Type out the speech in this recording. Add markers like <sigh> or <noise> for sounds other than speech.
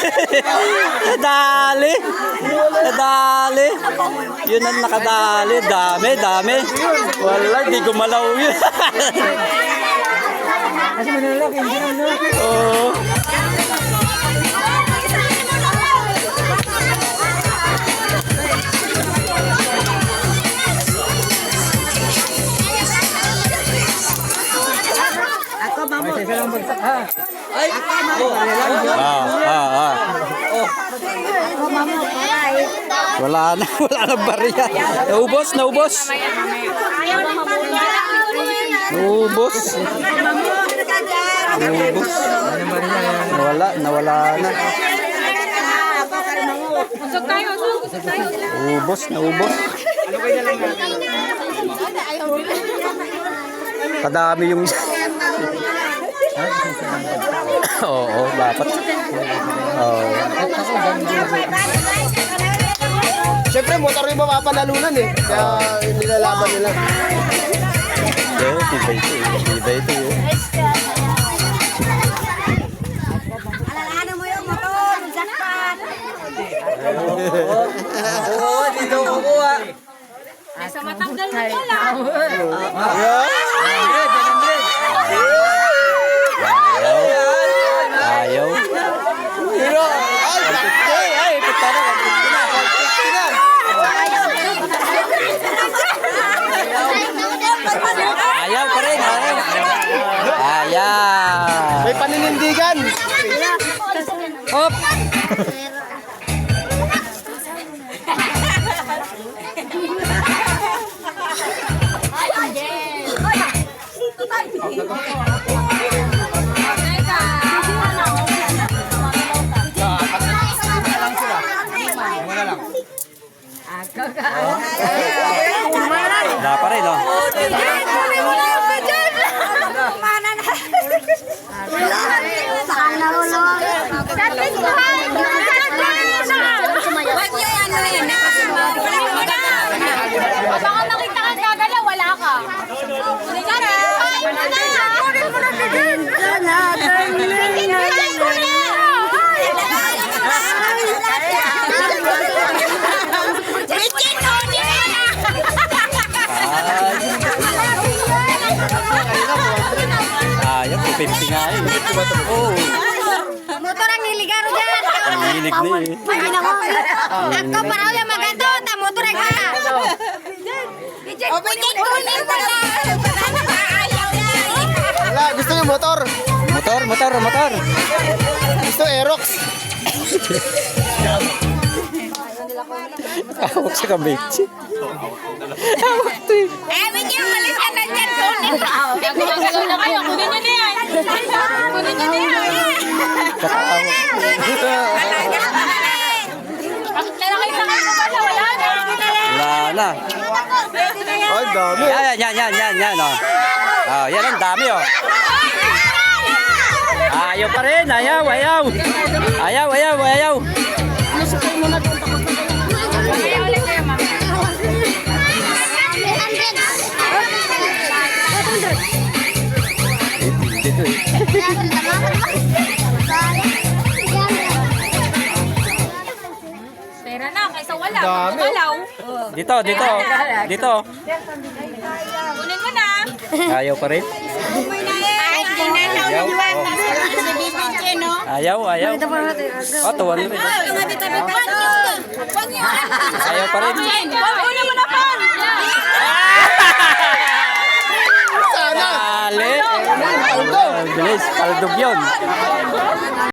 <laughs> Nadali. Nadali. Yun ang nakadali. Dami, dami. Wala, di gumalaw yun. <laughs> Kasi manalaki, hindi no. Oo. Mamo. Isa lang bagsak ha. Ah, ah, ah. Ako, mamo. Paray. Wala na, <laughs> wala na bariya. Naubos, naubos. Naubos. Naubos. Nawala, nawala na. Naubos, naubos. Kadami yung... Oo, dapat. Oo. Siyempre, motor yung mapapanalunan eh. Kaya nilalaban nila. Pero, tibay ito eh. Tibay ito eh. Alalahanan mo yung motor, jackpot. Oo, dito kukuha. Sa matanggal mo pala. Ayaw. Paninindigan. Hop. Pa rin, oh. Ayaw, 50 nga yun. Oo. Motor ang niligaro dyan. Ang hilig na eh. Ay, nako. Ako para ulit maganda. Ta motor ang ka. O, bigyan ko na pala. Ayaw na. Wala, gusto yung motor. Motor, motor, motor. Gusto Aerox. Awak sa kabitsi. Eh, bigyan mo lang siya ng dyan. Kunin mo. Eh, gumagalaw na kayo. Kunin niyo na yan. Kunin niyo na yan. Kakaawa. Bakit na lang kayo sa kanya pala? Wala na. Wala na. Na. Ay, dami. Yan, yan, yan, yan, yan, yan, oh. Oh, yan ang dami, oh. Ayaw pa rin, ayaw, ayaw. Ayaw, ayaw, ayaw. Dito eh. Pera na, kaysa wala. Dami. Gumalaw. Dito, dito. Dito. Kunin mo na. Ayaw pa rin. Ay, ginalaw Ayaw. Oh. Sa bibigyan, no? Ayaw, ayaw. Oh, tuwan rin. Ayaw pa rin. Huwag mo na pa. Sana. Dali. Bilis, paldog yun.